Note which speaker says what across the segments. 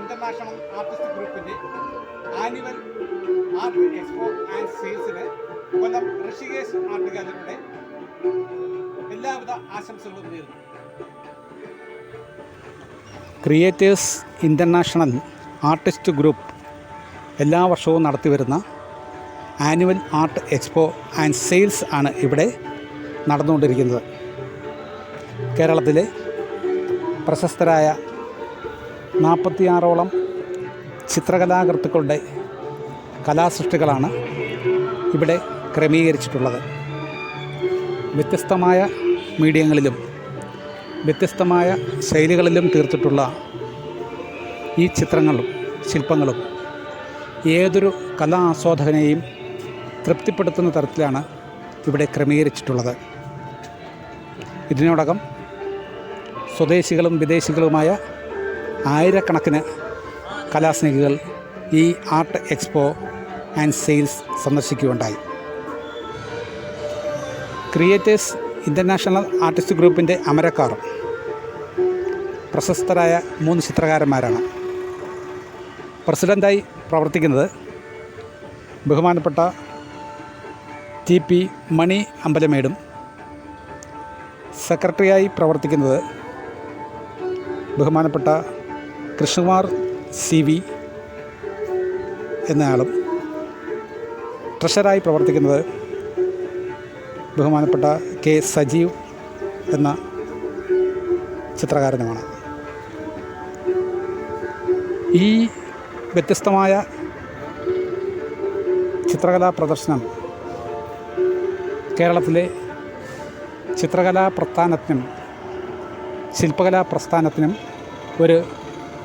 Speaker 1: International artist ഗ്രൂപ്പിന്റെ annual art expo and സെയിൽസിന് Kollam Rishikesh art ഗാലറിയുടെ എല്ലാവിധ ആശംസകളും നേരുന്നു. ക്രിയേറ്റേഴ്സ് ഇന്റർനാഷണൽ ആർട്ടിസ്റ്റ് ഗ്രൂപ്പ് എല്ലാ വർഷവും നടത്തിവരുന്ന annual art expo and sales ആണ് ഇവിടെ നടന്നുകൊണ്ടിരിക്കുന്നത്. കേരളത്തിലെ പ്രശസ്തരായ നാൽപ്പത്തിയാറോളം ചിത്രകലാകൃത്തുക്കളുടെ കലാസൃഷ്ടികളാണ് ഇവിടെ ക്രമീകരിച്ചിട്ടുള്ളത്. വ്യത്യസ്തമായ മീഡിയങ്ങളിലും വ്യത്യസ്തമായ ശൈലികളിലും തീർത്തിട്ടുള്ള ഈ ചിത്രങ്ങളും ശില്പങ്ങളും ഏതൊരു കലാ ആസ്വാദകനെയും തൃപ്തിപ്പെടുത്തുന്ന തരത്തിലാണ് ഇവിടെ ക്രമീകരിച്ചിട്ടുള്ളത്. ഇതിനോടകം സ്വദേശികളും വിദേശികളുമായ ആയിരക്കണക്കിന് കലാസ്നേഹികൾ ഈ ആർട്ട് എക്സ്പോ ആൻഡ് സെയിൽസ് സന്ദർശിക്കുകയുണ്ടായി. ക്രിയേറ്റേഴ്സ് ഇന്റർനാഷണൽ ആർട്ടിസ്റ്റ് ഗ്രൂപ്പിന്റെ അമരക്കാർ പ്രശസ്തരായ മൂന്ന് ചിത്രകാരന്മാരാണ്. പ്രസിഡന്റായി പ്രവർത്തിക്കുന്നത് ബഹുമാനപ്പെട്ട ടി പി മണി അമ്പലമേടും. സെക്രട്ടറിയായി പ്രവർത്തിക്കുന്നത് ബഹുമാനപ്പെട്ട കൃഷ്ണകുമാർ സി വി എന്നയാളും ട്രഷറായി പ്രവർത്തിക്കുന്നത് ബഹുമാനപ്പെട്ട കെ സജീവ് എന്ന ചിത്രകാരനുമാണ്. ഈ വ്യത്യസ്തമായ ചിത്രകലാ പ്രദർശനം കേരളത്തിലെ ചിത്രകലാ പ്രസ്ഥാനത്തിനും ശില്പകലാ പ്രസ്ഥാനത്തിനും ഒരു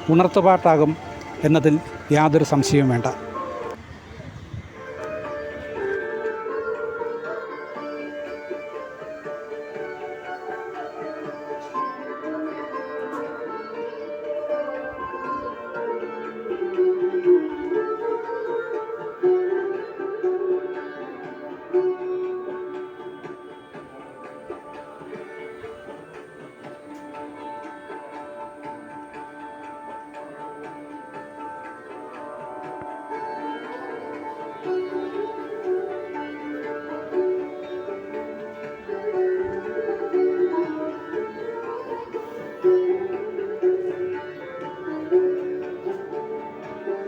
Speaker 1: ഉണർത്തുപാട്ടാകും എന്നതിൽ യാതൊരു സംശയവും വേണ്ട.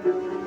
Speaker 1: thank you.